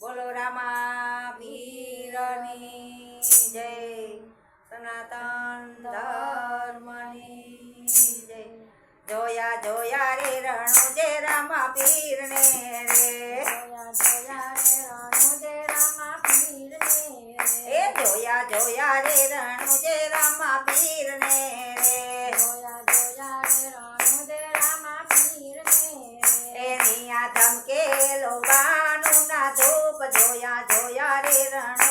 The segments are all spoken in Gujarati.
બોલો રામા વીરની જય, સનાતન ધર્મની જય. જોયા જોયા રે રણુ જે રામા પીરને રે જોયા જોયા રે રણુ જે રામા પીરને એ જોયા જોયા રે. રણુ જે રામા જોયા જોયા રે રણ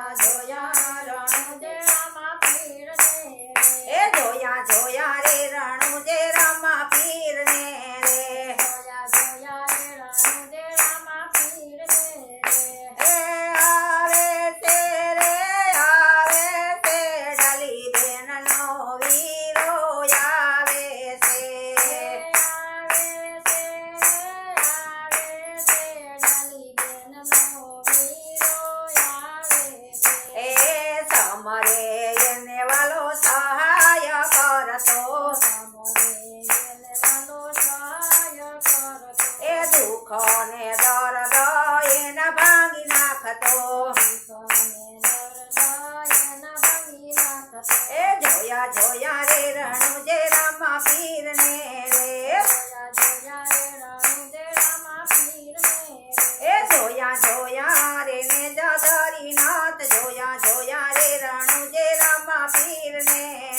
Gracias. સમરે એને વાલો સહાય કરશો. એ દુઃખ ને દર્દ એના ભાંગી નાખતો. એ જોયા જોયા રે રણુ જે રામા પીર ને Sirne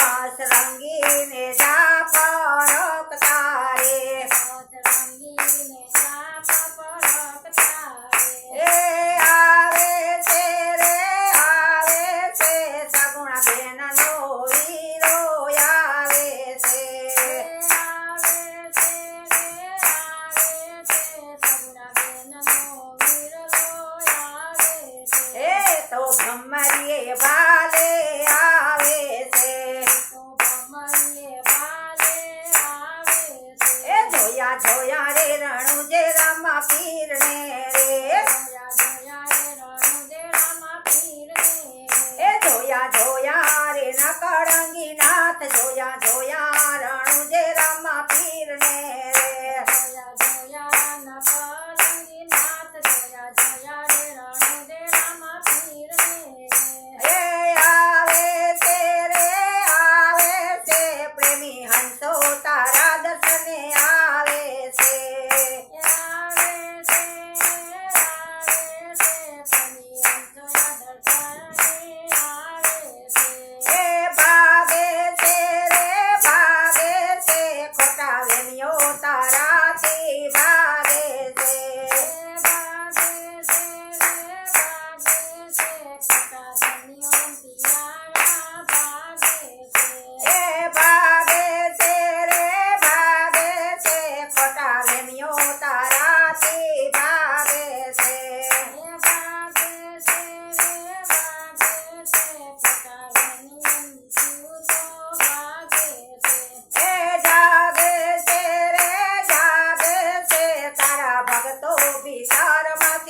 पास रंगीन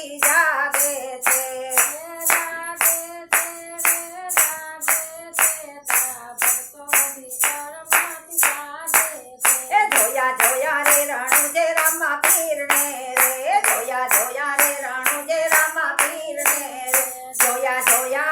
ધરતી જાગે છે? જોયા જોયા રે રણુ જે રામા પીર ને રે જોયા જોયા રે રણુ જે રામા પીર ને રે. જોયા જોયા